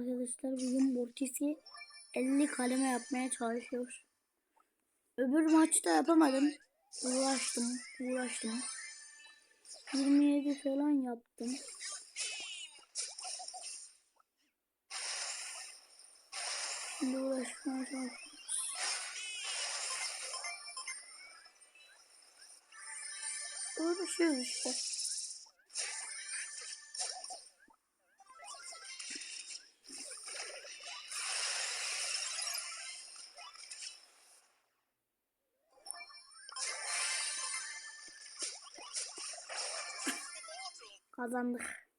arkadaşlar bugün Mortis'i 50 kaleme yapmaya çalışıyoruz. Öbür maçta yapamadım. Uğraştım, uğraştım. 27 falan yaptım. Şimdi uğraşmaya çalışıyorum. Uğraşıyoruz işte. Kazandık.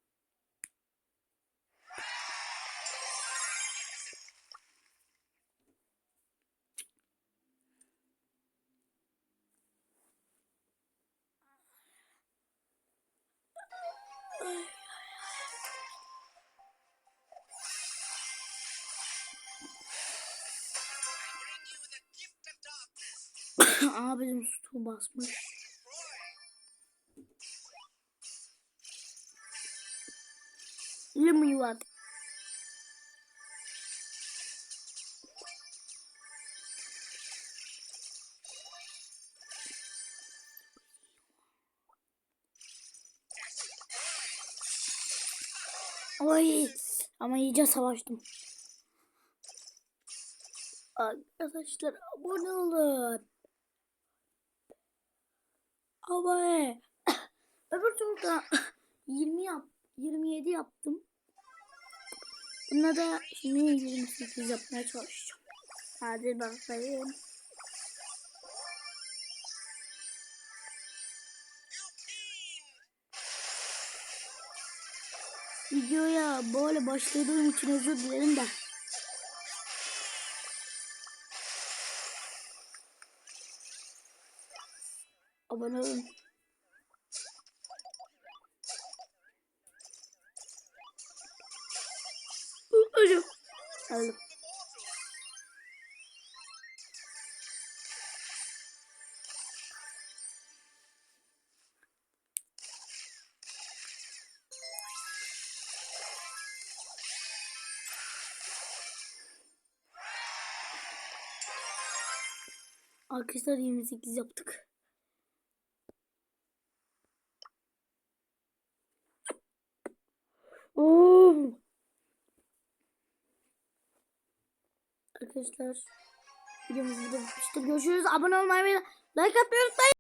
Aa bizim su basmış. Limon var. Oy ama iyice savaştım. Arkadaşlar abone olun. Abone. Öbür turda 20 yap 27 yaptım. Bunda da şimdi 28 yapmaya çalışacağım. Hadi bakayım. Videoya böyle başladığım için özür dilerim de. Abone olun. Ölüm. Öldüm. Arkadaşlar 28 yaptık. Arkadaşlar videomuz burada bitmiştir. Görüşürüz. Abone olmayı ve like atmayı unutmayın.